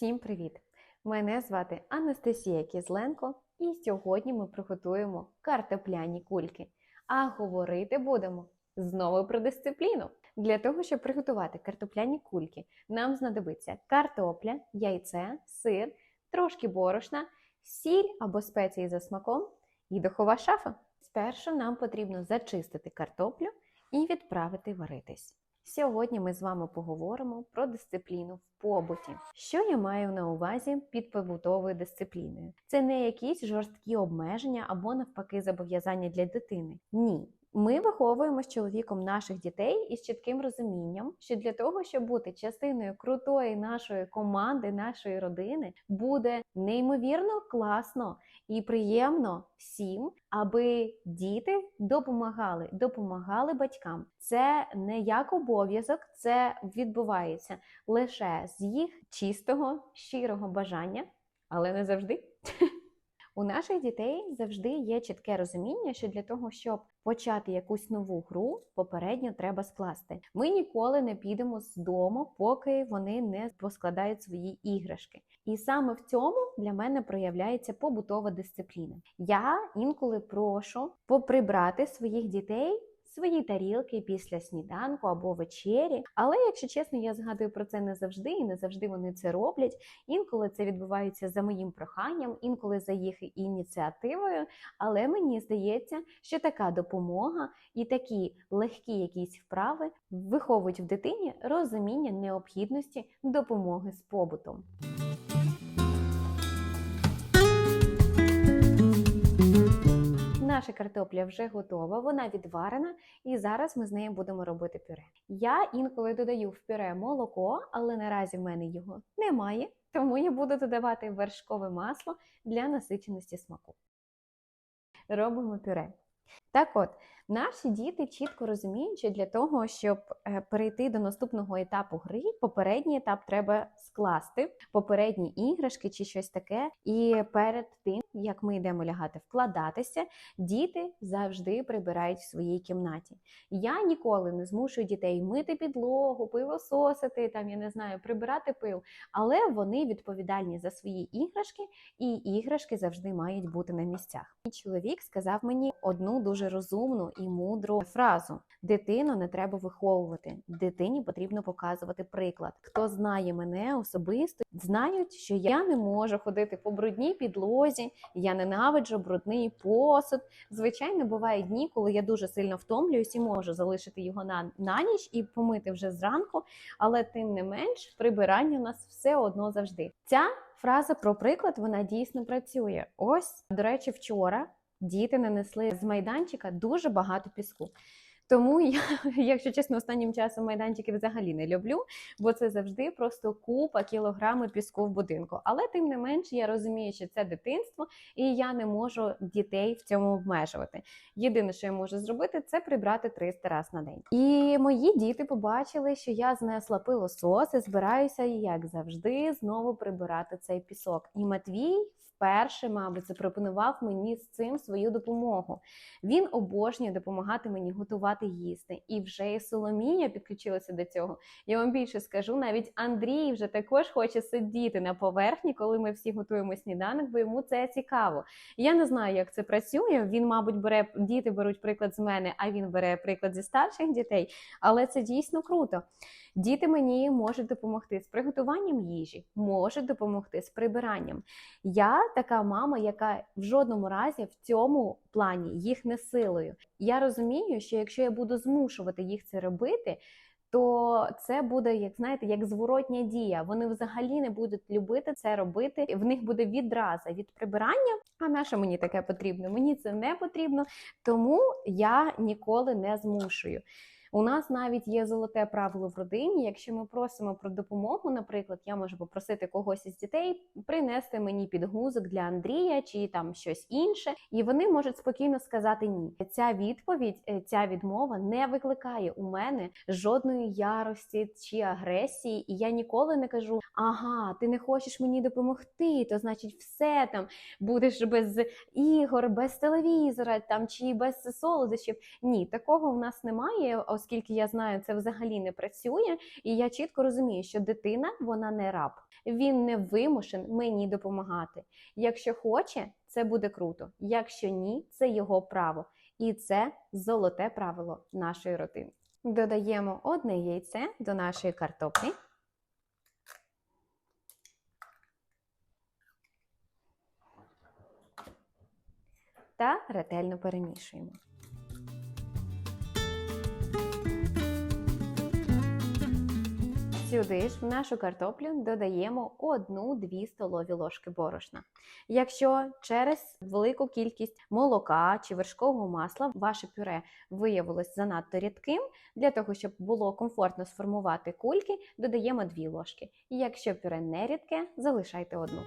Всім привіт! Мене звати Анастасія Кізленко, і сьогодні ми приготуємо картопляні кульки. А говорити будемо знову про дисципліну. Для того, щоб приготувати картопляні кульки, нам знадобиться картопля, яйце, сир, трошки борошна, сіль або спеції за смаком і духова шафа. Спершу нам потрібно зачистити картоплю відправити варитись. Сьогодні ми з вами поговоримо про дисципліну в побуті. Що я маю на увазі під побутовою дисципліною? Це не якісь жорсткі обмеження або навпаки зобов'язання для дитини. Ні. Ми виховуємо з чоловіком наших дітей із чітким розумінням, що для того, щоб бути частиною крутої нашої команди, нашої родини, буде неймовірно класно і приємно всім, аби діти допомагали, допомагали батькам. Це не як обов'язок, це відбувається лише з їх чистого, щирого бажання, але не завжди. У наших дітей завжди є чітке розуміння, що для того, щоб почати якусь нову гру, попередньо треба скласти. Ми ніколи не підемо з дому, поки вони не поскладають свої іграшки. І саме в цьому для мене проявляється побутова дисципліна. Я інколи прошу поприбрати своїх дітей. Свої тарілки після сніданку або вечері. Але, якщо чесно, я згадую про це не завжди, і не завжди вони це роблять. Інколи це відбувається за моїм проханням, інколи за їх ініціативою. Але мені здається, що така допомога і такі легкі якісь вправи виховують в дитині розуміння необхідності допомоги з побутом. Наша картопля вже готова, вона відварена, і зараз ми з нею будемо робити пюре. Я інколи додаю в пюре молоко, але наразі в мене його немає, тому я буду додавати вершкове масло для насиченості смаку. Робимо пюре. Так от, наші діти чітко розуміють, що для того, щоб е, перейти до наступного етапу гри, попередній етап треба скласти, попередні іграшки чи щось таке. І перед тим, як ми йдемо лягати вкладатися, діти завжди прибирають в своїй кімнаті. Я ніколи не змушую дітей мити підлогу, пилососити, там я не знаю, прибирати пил, але вони відповідальні за свої іграшки, і іграшки завжди мають бути на місцях. І чоловік сказав мені одну дуже розумну і мудру фразу: дитину не треба виховувати, дитині потрібно показувати приклад. Хто знає мене особисто, знають, що я не можу ходити по брудній підлозі, я ненавиджу брудний посуд. Звичайно, бувають дні, коли я дуже сильно втомлююсь і можу залишити його на, на ніч і помити вже зранку, але тим не менш, прибирання у нас все одно завжди. Ця фраза про приклад вона дійсно працює. Ось, до речі, вчора діти нанесли з майданчика дуже багато піску. Тому я, якщо чесно, останнім часом майданчики взагалі не люблю, бо це завжди просто купа кілограми піску в будинку. Але тим не менш, я розумію, що це дитинство, і я не можу дітей в цьому обмежувати. Єдине, що я можу зробити, це прибрати 300 разів на день. І мої діти побачили, що я знесла пилосос і збираюся, як завжди, знову прибирати цей пісок. І Матвій. Вперше, мабуть, запропонував мені з цим свою допомогу. Він обожнює допомагати мені готувати їсти. І вже і Соломія підключилася до цього. Я вам більше скажу, навіть Андрій вже також хоче сидіти на поверхні, коли ми всі готуємо сніданок, бо йому це цікаво. Я не знаю, як це працює. Він, мабуть, бере діти беруть приклад з мене, а він бере приклад зі старших дітей. Але це дійсно круто. Діти мені можуть допомогти з приготуванням їжі, можуть допомогти з прибиранням. Я така мама, яка в жодному разі в цьому плані їх не силою. Я розумію, що якщо я буду змушувати їх це робити. То це буде, як знаєте, як зворотня дія. Вони взагалі не будуть любити це робити. В них буде відраза від прибирання. А на що мені таке потрібно? Мені це не потрібно, тому я ніколи не змушую. У нас навіть є золоте правило в родині. Якщо ми просимо про допомогу, наприклад, я можу попросити когось із дітей принести мені підгузок для Андрія чи там щось інше, і вони можуть спокійно сказати ні. Ця відповідь, е, ця відмова не викликає у мене жодної ярості чи агресії, і я ніколи не кажу: ага, ти не хочеш мені допомогти, то значить все там будеш без ігор, без телевізора там чи без солодощів. Ні, такого в нас немає оскільки я знаю, це взагалі не працює, і я чітко розумію, що дитина вона не раб. Він не вимушен мені допомагати. Якщо хоче, це буде круто. Якщо ні, це його право. І це золоте правило нашої родини. Додаємо одне яйце до нашої картоплі. Та ретельно перемішуємо. Сюди ж в нашу картоплю додаємо 1-2 столові ложки борошна. Якщо через велику кількість молока чи вершкового масла ваше пюре виявилось занадто рідким, для того, щоб було комфортно сформувати кульки, додаємо 2 ложки. Якщо пюре не рідке, залишайте одну.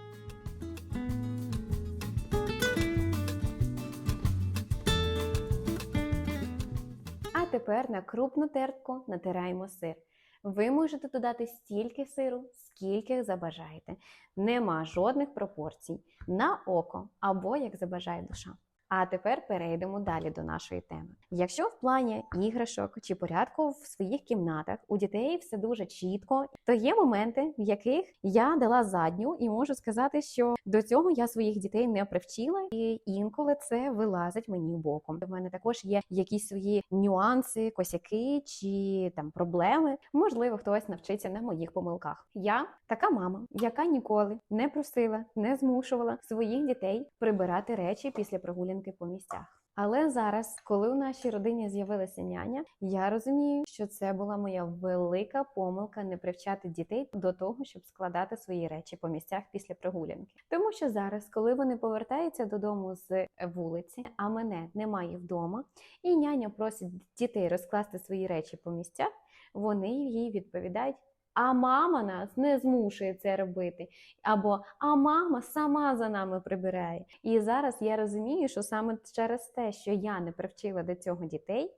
А тепер на крупну тертку натираємо сир. Ви можете додати стільки сиру, скільки забажаєте. Нема жодних пропорцій на око або як забажає душа. А тепер перейдемо далі до нашої теми. Якщо в плані іграшок чи порядку в своїх кімнатах у дітей все дуже чітко, то є моменти, в яких я дала задню, і можу сказати, що до цього я своїх дітей не привчила, і інколи це вилазить мені боком. У мене також є якісь свої нюанси, косяки чи там проблеми. Можливо, хтось навчиться на моїх помилках. Я така мама, яка ніколи не просила, не змушувала своїх дітей прибирати речі після прогулянки по місцях. Але зараз, коли у нашій родині з'явилася няня, я розумію, що це була моя велика помилка не привчати дітей до того, щоб складати свої речі по місцях після прогулянки. Тому що зараз, коли вони повертаються додому з вулиці, а мене немає вдома, і няня просить дітей розкласти свої речі по місцях, вони їй відповідають. А мама нас не змушує це робити. Або а мама сама за нами прибирає. І зараз я розумію, що саме через те, що я не привчила до цього дітей,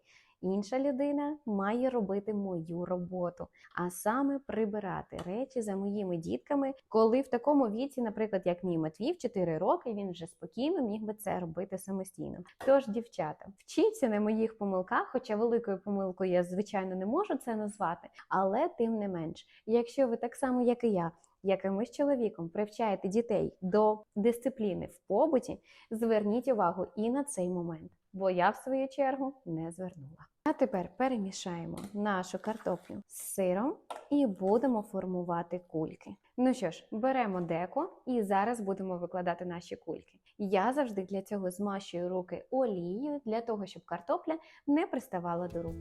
інша людина має робити мою роботу, а саме прибирати речі за моїми дітками, коли в такому віці, наприклад, як мій Матвій, в 4 роки, він вже спокійно міг би це робити самостійно. Тож, дівчата, вчіться на моїх помилках, хоча великою помилкою я, звичайно, не можу це назвати, але тим не менш, якщо ви так само, як і я. Якимось чоловіком привчаєте дітей до дисципліни в побуті, зверніть увагу і на цей момент, бо я, в свою чергу, не звернула. А тепер перемішаємо нашу картоплю з сиром і будемо формувати кульки. Ну що ж, беремо деко і зараз будемо викладати наші кульки. Я завжди для цього змащую руки олією для того, щоб картопля не приставала до рук.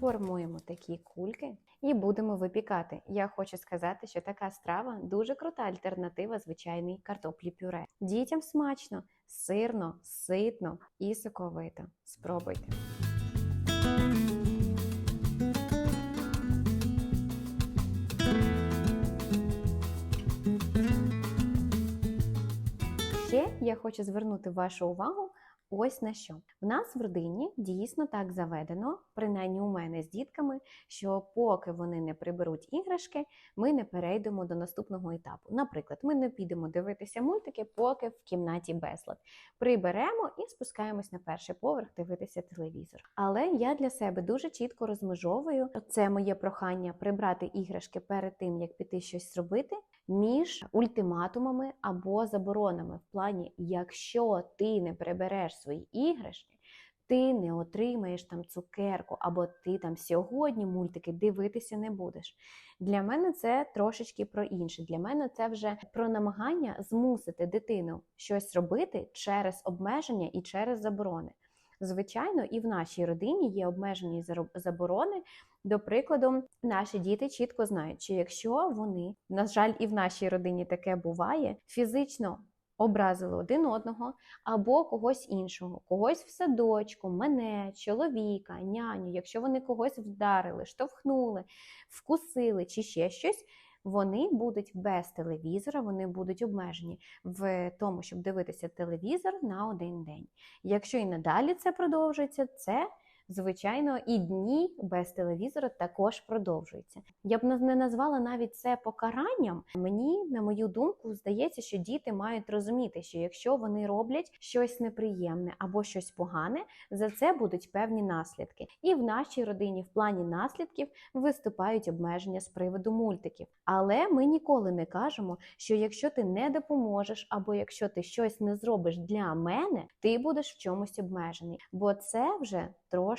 Формуємо такі кульки і будемо випікати. Я хочу сказати, що така страва дуже крута альтернатива звичайній картоплі пюре. Дітям смачно, сирно, ситно і соковито. Спробуйте. Ще я хочу звернути вашу увагу Ось на що в нас в родині дійсно так заведено, принаймні у мене з дітками, що поки вони не приберуть іграшки, ми не перейдемо до наступного етапу. Наприклад, ми не підемо дивитися мультики, поки в кімнаті безлад. Приберемо і спускаємось на перший поверх дивитися телевізор. Але я для себе дуже чітко розмежовую це моє прохання прибрати іграшки перед тим, як піти щось зробити. Між ультиматумами або заборонами в плані, якщо ти не прибереш свої іграшки, ти не отримаєш там цукерку, або ти там сьогодні мультики дивитися не будеш. Для мене це трошечки про інше. Для мене це вже про намагання змусити дитину щось робити через обмеження і через заборони. Звичайно, і в нашій родині є обмежені заборони. До прикладу, наші діти чітко знають, що якщо вони, на жаль, і в нашій родині таке буває, фізично образили один одного або когось іншого, когось в садочку, мене, чоловіка, няню, якщо вони когось вдарили, штовхнули, вкусили чи ще щось вони будуть без телевізора, вони будуть обмежені в тому, щоб дивитися телевізор на один день. Якщо і надалі це продовжується, це Звичайно, і дні без телевізора також продовжуються. Я б не назвала навіть це покаранням. Мені, на мою думку, здається, що діти мають розуміти, що якщо вони роблять щось неприємне або щось погане, за це будуть певні наслідки. І в нашій родині в плані наслідків виступають обмеження з приводу мультиків. Але ми ніколи не кажемо, що якщо ти не допоможеш, або якщо ти щось не зробиш для мене, ти будеш в чомусь обмежений, бо це вже трошки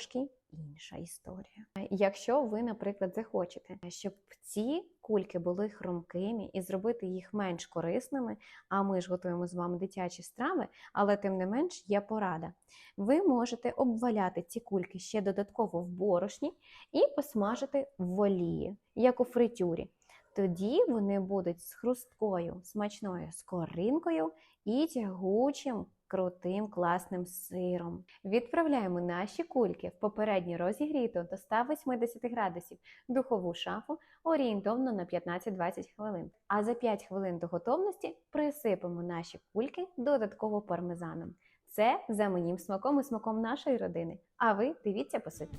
інша історія. Якщо ви, наприклад, захочете, щоб ці кульки були хрумкими і зробити їх менш корисними, а ми ж готуємо з вами дитячі страви, але тим не менш є порада. Ви можете обваляти ці кульки ще додатково в борошні і посмажити в олії, як у фритюрі. Тоді вони будуть з хрусткою, смачною скоринкою і тягучим, крутим, класним сиром. Відправляємо наші кульки в попередньо розігріту до 180 градусів духову шафу орієнтовно на 15-20 хвилин. А за 5 хвилин до готовності присипемо наші кульки додатково пармезаном. Це за моїм смаком і смаком нашої родини. А ви дивіться по суті.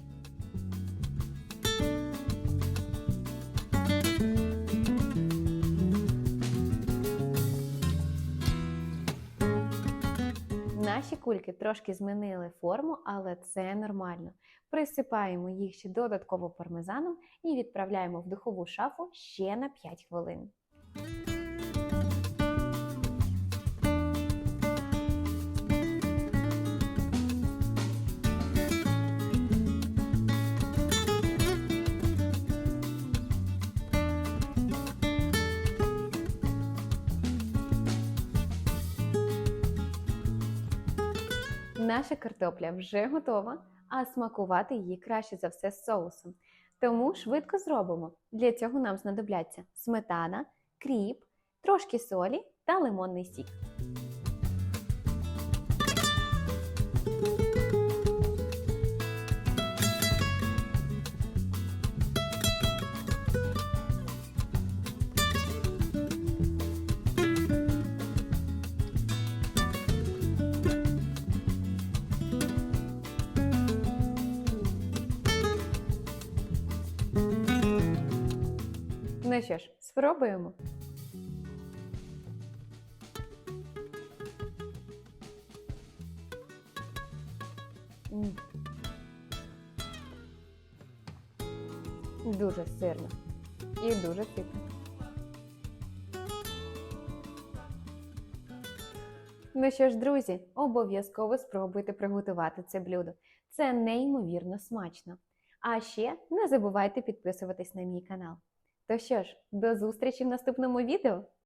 Наші кульки трошки змінили форму, але це нормально. Присипаємо їх ще додатково пармезаном і відправляємо в духову шафу ще на 5 хвилин. Наша картопля вже готова, а смакувати її краще за все з соусом. Тому швидко зробимо. Для цього нам знадобляться сметана, кріп, трошки солі та лимонний сік. Ну що ж, спробуємо. Дуже сирно і дуже ситно. Ну що ж, друзі, обов'язково спробуйте приготувати це блюдо. Це неймовірно смачно. А ще не забувайте підписуватись на мій канал. То що ж, до зустрічі в наступному відео!